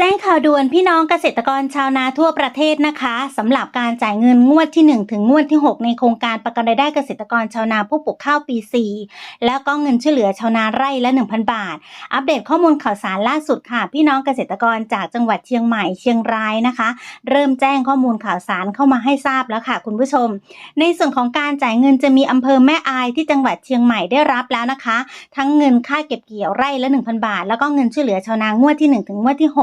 แจ้งข่าวด่วนพี่น้องเกษตรกรชาวนาทั่วประเทศนะคะสำหรับการจ่ายเงินงวดที่ 1 ถึงงวดที่ 6 ในโครงการประกันรายได้เกษตรกรชาวนาผู้ปลูกข้าวปี 4 แล้วก็เงินช่วยเหลือชาวนาไร่ละ 1,000 บาท อัปเดตข้อมูลข่าวสารล่าสุดค่ะ พี่น้องเกษตรกรจากจังหวัดเชียงใหม่เชียงรายนะคะ เริ่มแจ้งข้อมูลข่าวสารเข้ามาให้ทราบแล้วค่ะ คุณผู้ชม ในส่วนของการจ่ายเงินจะมีอำเภอแม่อายที่จังหวัดเชียงใหม่ได้รับแล้วนะคะ ทั้งเงินค่าเก็บเกี่ยวไร่ละ 1,000 บาท แล้วก็เงินช่วยเหลือชาวนางวดที่ 1 ถึงงวดที่ 6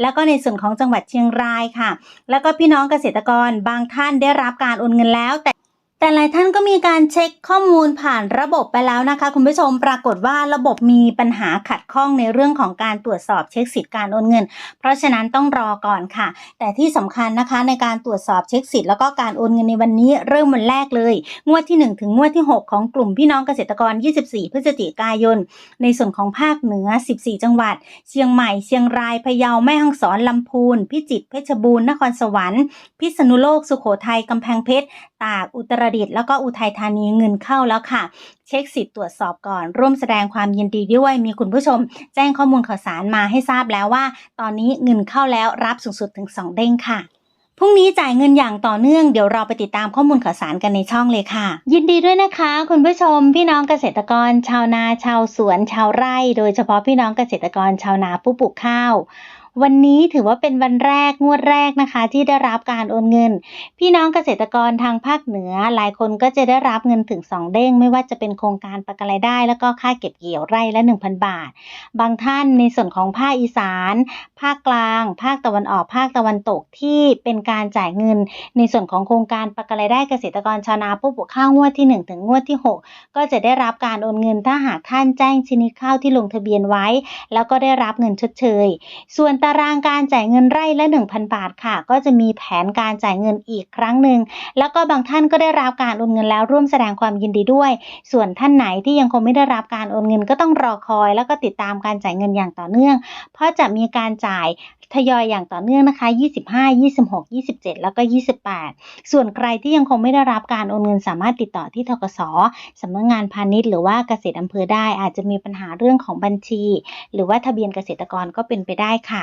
แล้วก็ในส่วนของจังหวัดเชียงรายค่ะ แล้วก็พี่น้องเกษตรกรบางท่านได้รับการโอนเงินแล้วแต่ แต่หลายท่านก็มีการเช็คข้อมูลผ่านระบบไปแล้วนะคะ คุณผู้ชมปรากฏว่าระบบมีปัญหาขัดข้องในเรื่องของการตรวจสอบเช็คสิทธิ์การโอนเงิน เพราะฉะนั้นต้องรอก่อนค่ะ แต่ที่สำคัญนะคะในการตรวจสอบเช็คสิทธิ์แล้วก็การโอนเงินในวันนี้เริ่มวันแรกเลย งวดที่ 1 ถึงงวดที่ 6 ของกลุ่มพี่น้องเกษตรกร 24 พฤศจิกายน ในส่วนของภาคเหนือ 14 จังหวัด เชียงใหม่เชียงรายพะเยาแม่ฮ่องสอนลำพูน พิจิตรเพชรบูรณ์นครสวรรค์ พิษณุโลกสุโขทัยกำแพงเพชร ตาก อุตรดิตถ์แล้วก็อุทัยธานีเงินเข้าแล้วค่ะ เช็คสิทธิ์ตรวจสอบก่อน ร่วมแสดงความยินดีด้วย มีคุณผู้ชม แจ้งข้อมูลข่าวสารมาให้ทราบแล้วว่า ตอนนี้เงินเข้าแล้วรับสูงสุดถึง 2 เด้งค่ะพรุ่งนี้จ่ายเงินอย่างต่อเนื่องเดี๋ยวเราไปติดตามข้อมูลข่าวสารกันในช่องเลยค่ะ ยินดีด้วยนะคะ คุณผู้ชม พี่น้องเกษตรกร ชาวนาชาวสวนชาวไร่ โดยเฉพาะพี่น้องเกษตรกรชาวนาผู้ปลูกข้าว วันนี้ถือว่าเป็นวันแรกงวดแรกนะคะ ที่ได้รับการโอนเงิน พี่น้องเกษตรกรทางภาคเหนือ หลายคนก็จะได้รับเงินถึง 2 เด้ง ไม่ว่าจะเป็นโครงการประกันรายได้ แล้วก็ค่าเก็บเกี่ยวไร่ละ 1,000 บาท บางท่านในส่วนของภาคอีสาน ภาคกลาง ภาคตะวันออกภาคตะวันตกที่เป็นการจ่ายเงิน ในส่วนของโครงการประกันรายได้เกษตรกรชาวนาผู้ปลูกข้าวงวดที่ 1 ถึงงวดที่ 6 ก็จะได้รับการโอนเงินถ้าหากท่านแจ้งชนิดข้าวที่ลงทะเบียนไว้ แล้วก็ได้รับเงินชดเชย ส่วนตารางการจ่ายเงินไร่ละ 1,000 บาทค่ะ ก็จะมีแผนการจ่ายเงินอีกครั้งหนึ่ง แล้วก็บางท่านก็ได้รับการโอนเงินแล้วร่วมแสดงความยินดีด้วย ส่วนท่านไหนที่ยังคงไม่ได้รับการโอนเงินก็ต้องรอคอย แล้วก็ติดตามการจ่ายเงินอย่างต่อเนื่อง เพราะจะมีการจ่ายทยอยอย่างต่อเนื่องนะคะ 25 26 27 แล้วก็ 28 ส่วนใครที่ยังคงไม่ได้รับการโอนเงินสามารถติดต่อที่ทกสสำนักงานพาณิชย์หรือว่าเกษตรอำเภอได้ อาจจะมีปัญหาเรื่องของบัญชี หรือว่าทะเบียนเกษตรกรก็เป็นไปได้ค่ะ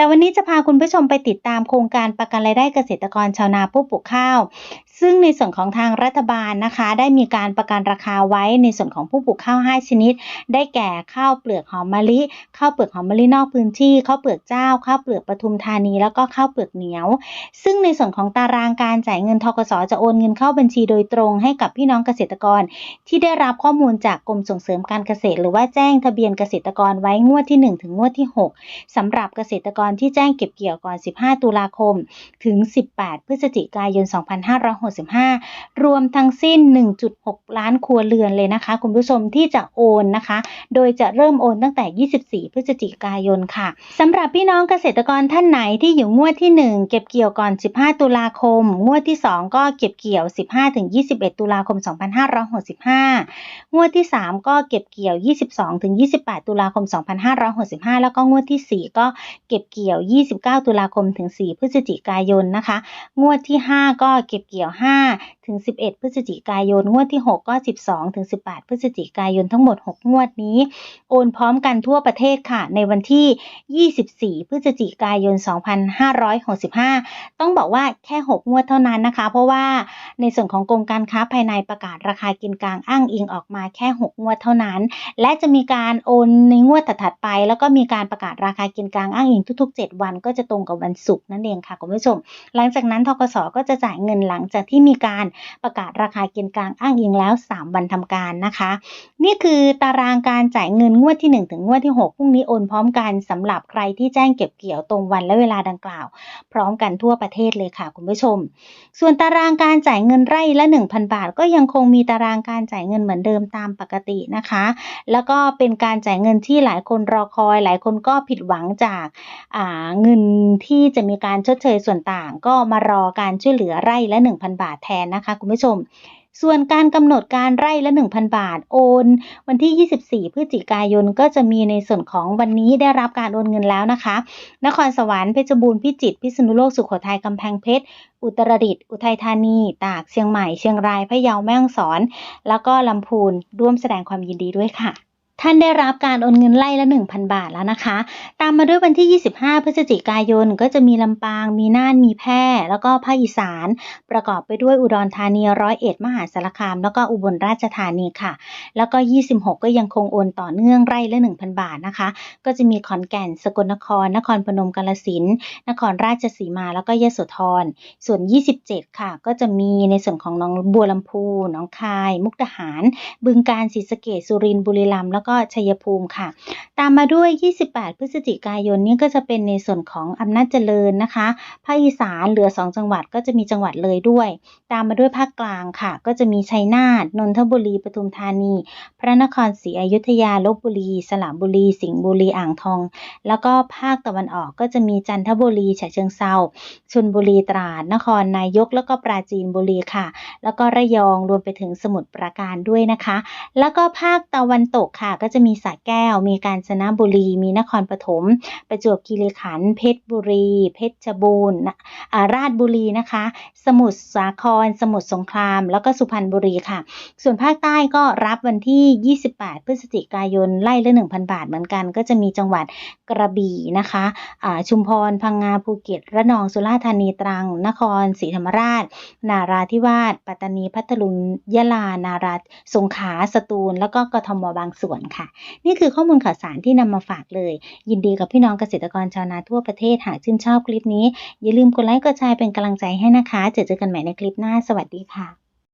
แต่วันนี้จะพาคุณผู้ชมไปติดตามโครงการประกันรายได้เกษตรกรชาวนาผู้ปลูกข้าว ซึ่งในส่วนของทางรัฐบาลนะคะ ได้มีการประกันราคาไว้ในส่วนของผู้ปลูกข้าว 5 ชนิด ได้แก่ข้าวเปลือกหอมมะลิข้าวเปลือกหอมมะลินอกพื้นที่ข้าวเปลือกเจ้าข้าวเปลือกปทุมธานี แล้วก็ข้าวเปลือกเหนียว ซึ่งในส่วนของตารางการจ่ายเงินทกสจะโอนเงินเข้าบัญชีโดยตรงให้กับพี่น้องเกษตรกร ที่ได้รับข้อมูลจากกรมส่งเสริมการเกษตร หรือว่าแจ้งทะเบียนเกษตรกรไว้งวดที่ 1 ถึงงวดที่ 6สำหรับเกษตรกรที่แจ้งเก็บเกี่ยวก่อน 15 ตุลาคม ถึง 18 พฤศจิกายน 2565 รวมทั้งสิ้น 1.6 ล้านครัวเรือนเลยนะคะ คุณผู้ชมที่จะโอนนะคะ โดยจะเริ่มโอนตั้งแต่ 24 พฤศจิกายนค่ะสำหรับพี่น้องเกษตรกรท่านไหนที่อยู่งวดที่ 1 เก็บเกี่ยวก่อน 15 ตุลาคม งวดที่ 2 ก็เก็บเกี่ยว 15-21 ตุลาคม 2565 งวดที่ 3 ก็เก็บเกี่ยว 22-28 ตุลาคม 2565 แล้วก็งวดที่ 4 ก็เก็บเกี่ยวกี่ยว 29 ตุลาคมถึง 4 พฤศจิกายนนะคะ งวดที่ 5 ก็เก็บเกี่ยว 5 ถึง 11 พฤศจิกายน งวดที่ 6 ก็ 12 ถึง 18 พฤศจิกายนทั้งหมด 6 งวดนี้ โอนพร้อมกันทั่วประเทศค่ะ ในวันที่ 24 พฤศจิกายน 2565 ต้องบอกว่าแค่ 6 งวดเท่านั้นนะคะ เพราะว่าในส่วนของกรมการค้าภายในประกาศราคากินกลางอ้างอิงออกมาแค่ 6 งวดเท่านั้น และจะมีการโอนในงวดถัดๆไป แล้วก็มีการประกาศราคากินกลางอ้างอิงทุกุก ๆ 7 วันก็จะตรงกับวันศุกร์นั่นเองค่ะคุณผู้ชม หลังจากนั้นทกสก็จะจ่ายเงินหลังจากที่มีการประกาศราคาเกินกลางอ้างอิงแล้ว 3 วันทำการนะคะ นี่คือตารางการจ่ายเงินงวดที่ 1 ถึงงวดที่ 6 พรุ่งนี้โอนพร้อมกันสำหรับใครที่แจ้งเก็บเกี่ยวตรงวันและเวลาดังกล่าว พร้อมกันทั่วประเทศเลยค่ะคุณผู้ชม ส่วนตารางการจ่ายเงินไร่ละ 1,000 บาท ก็ยังคงมีตารางการจ่ายเงินเหมือนเดิมตามปกตินะคะ แล้วก็เป็นการจ่ายเงินที่หลายคนรอคอย หลายคนก็ผิดหวังจากเงินที่จะมีการชดเชยส่วนต่าง ก็มารอการช่วยเหลือไร่ละ 1,000 บาทแทนนะคะคุณผู้ชมส่วนการกำหนดการไร่ละ 1,000 บาทโอน วันที่ 24 พฤศจิกายนก็จะมีในส่วนของวันนี้ได้รับการโอนเงินแล้วนะคะ นครสวรรค์เพชรบูรณ์พิจิตรพิษณุโลกสุโขทัยกำแพงเพชรอุตรดิตถ์อุทัยธานี ตากเชียงใหม่เชียงรายพะเยาแม่ฮ่องสอน แล้วก็ลำพูนร่วมแสดงความยินดีด้วยค่ะ ท่านได้รับการโอนเงินไล่ละ 1,000 บาทแล้วนะคะ ตามมาด้วยวันที่ 25 พฤศจิกายน ก็จะมีลำปาง มีน่าน มีแพร่ แล้วก็ภาคอีสาน ประกอบไปด้วยอุดรธานี ร้อยเอ็ด มหาสารคาม แล้วก็อุบลราชธานีค่ะ แล้วก็ 26 ก็ยังคงโอนต่อเนื่องไร่ละ 1,000 บาทนะคะ ก็จะมีขอนแก่น สกลนคร นครพนมกาฬสิน นครราชสีมา แล้วก็ยโสธร ส่วน 27 ค่ะ ก็จะมีในส่วนของหนองบัวลำพูหนองคาย มุกดาหาร บึงกาฬ ศรีสะเกษสุรินทร์ บุรีรัมย์ แล้วก็ชัยภูมิค่ะ ตามมาด้วย 28 พฤศจิกายนนี้ก็จะเป็นในส่วนของอำนาจเจริญนะคะ ภาคอีสานเหลือ 2 จังหวัดก็จะมีจังหวัดเลยด้วย ตามมาด้วยภาคกลางค่ะ ก็จะมีชัยนาท นนทบุรี ปทุมธานี พระนครศรีอยุธยา ลบบุรี สระบุรี สิงห์บุรี อ่างทอง แล้วก็ภาคตะวันออกก็จะมีจันทบุรี ฉะเชิงเทราชลบุรี ตราด นครนายก แล้วก็ปราจีนบุรีค่ะ แล้วก็ระยอง รวมไปถึงสมุทรปราการด้วยนะคะ แล้วก็ภาคตะวันตกค่ะก็จะมีสระแก้ว มีกาญจนบุรี มีนครปฐม ประจวบคีรีขันธ์ เพชรบุรี เพชรบูรณ์อ่าราชบุรีนะคะ สมุทรสาคร สมุทรสงคราม แล้วก็สุพรรณบุรีค่ะ ส่วนภาคใต้ก็รับวันที่ 28 พฤศจิกายน ไล่ละ1,000 บาทเหมือนกัน ก็จะมีจังหวัดกระบี่นะคะอ่าชุมพร พังงา ภูเก็ต ระนอง สุราษฎร์ธานี ตรัง นครศรีธรรมราช นาราธิวาส ปัตตานี พัทลุง ยะลา นาราสงขลา สตูล แล้วก็กทมบางส่วนค่ะ นี่คือข้อมูลข่าวสารที่นำมาฝากเลย ยินดีกับพี่น้องเกษตรกรชาวนาทั่วประเทศหากชื่นชอบคลิปนี้ อย่าลืมกดไลค์กดแชร์เป็นกำลังใจให้นะคะ เจอเจอกันใหม่ในคลิปหน้า สวัสดีค่ะ